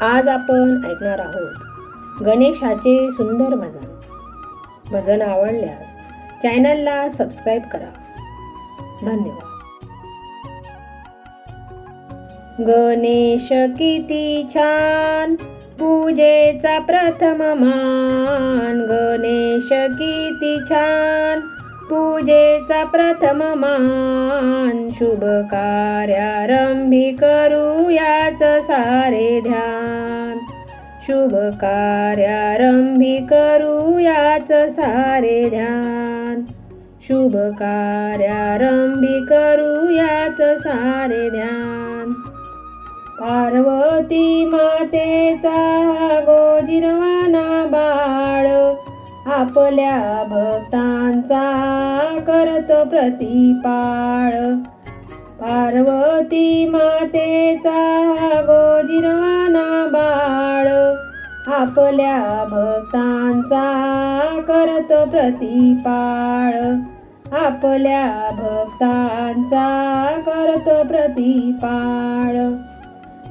आज आपण ऐकणार आहोत गणेशाचे सुंदर भजन. भजन आवडल्यास चॅनलला सबस्क्राईब करा. धन्यवाद. गणेश किती छान पूजेचा प्रथम मान. गणेश किती छान पूजेचा प्रथम मान. शुभ कार्यारंभी करूयाच सारे ध्यान. शुभ कार्यारंभी करूयाच सारे ध्यान. शुभ कार्यारंभी करूयाच सारे ध्यान. पार्वती मातेचा गोजिरवाना बाळ. आपल्या भक्तांचा करत प्रतिपाळ. पार्वती मातेचा गोजिरवाना बाळ. आपल्या भक्तांचा करत प्रतिपाळ. आपल्या भक्तांचा करतो प्रतिपाळ.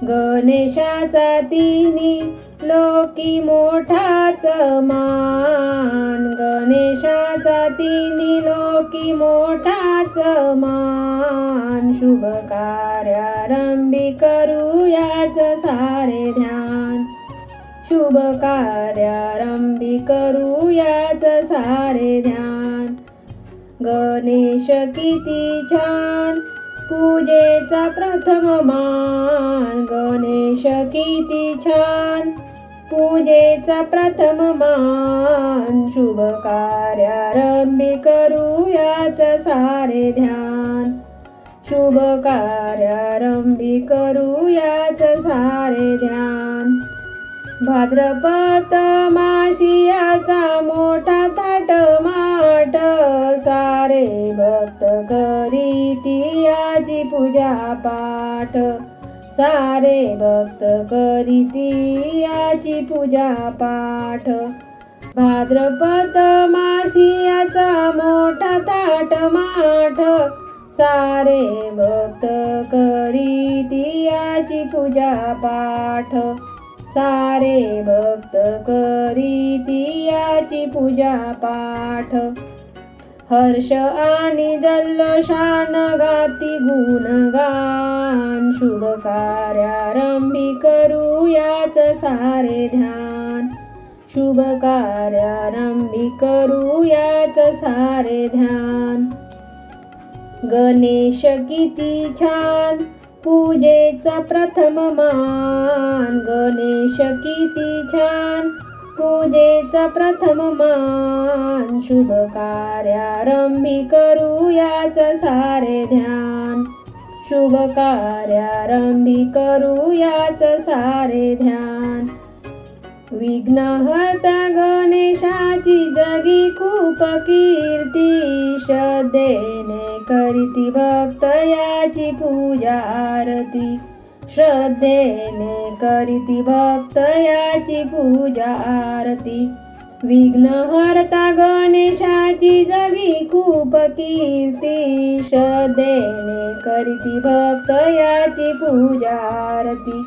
गणेशाचा तिनी लोकी मोठाच मान. गणेशाचा तिन्ही लोकी मोठाच मान. शुभ कार्यारंभी करूयाच सारे ध्यान. शुभ कार्यारंभी करूयाच सारे ध्यान. गणेश किती छान पूजेचा प्रथम मान. गणेश किती छान. पूजेचा प्रथम मान. शुभ कार्यारंभी करूयाच सारे ध्यान. शुभ कार्यारंभी करूयाच सारे ध्यान. भाद्रपद माशियाचा मोठा ताट माट. सारे भक्त कर पूजा पाठ। सारे भक्त करीती याची पूजा पाठ। भाद्रपद मासियाचा मोठा ताट माठ। सारे भक्त करीती याची पूजा पाठ। सारे भक्त करीती याची पूजा पाठ। हर्ष आणि जल्लोषान गाती गुणगान. शुभ कार्यारंभी करूयाच सारे ध्यान. शुभ कार्यारंभी करूयाच सारे ध्यान. गणेश किती छान पूजेचा प्रथम मान. गणेश किती छान पूजेचा प्रथम मान. शुभ कार्यारंभी करूयाच सारे ध्यान. शुभ कार्यारंभी करूयाच सारे ध्यान. विघ्नहर्ता गणेशाची जगी खूप कीर्ती. श्रद्धेने करीती भक्त याची पूजा आरती. श्रद्धेने करीती भक्त याची पूजा आरती. विघ्नहर्ता गणेशाची जगी खूप कीर्ती. श्रद्धेने करीती भक्त याची पूजा आरती.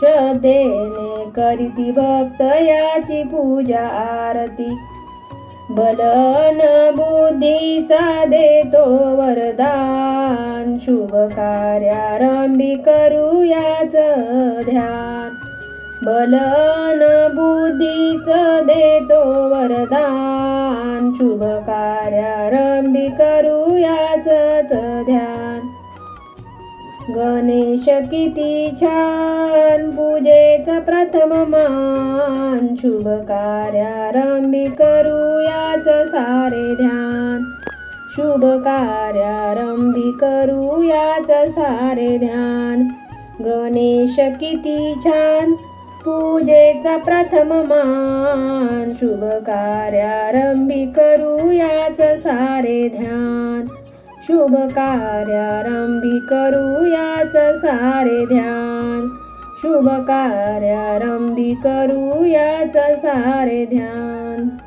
श्रद्धेने करीती भक्त याची पूजा आरती. बलन बुद्धीचा देतो वरदान. शुभ कार्यारंभी करूयाच ध्यान. बलन बुद्धीच देतो वरदान. शुभ कार्यारंभी करूयाच ध्यान. गणेश किती छान पूजेचा प्रथम मान. शुभ कार्यारंभी करूयाच सारे ध्यान. शुभ कार्यारंभी करूयाच सारे ध्यान. गणेश किती छान. पूजेचा प्रथम मान. शुभ कार्यारंभी करूयाच सारे ध्यान. शुभ कार्यारंभी करूयाच सारे ध्यान. शुभ कार्यारंभी करूयाच सारे ध्यान.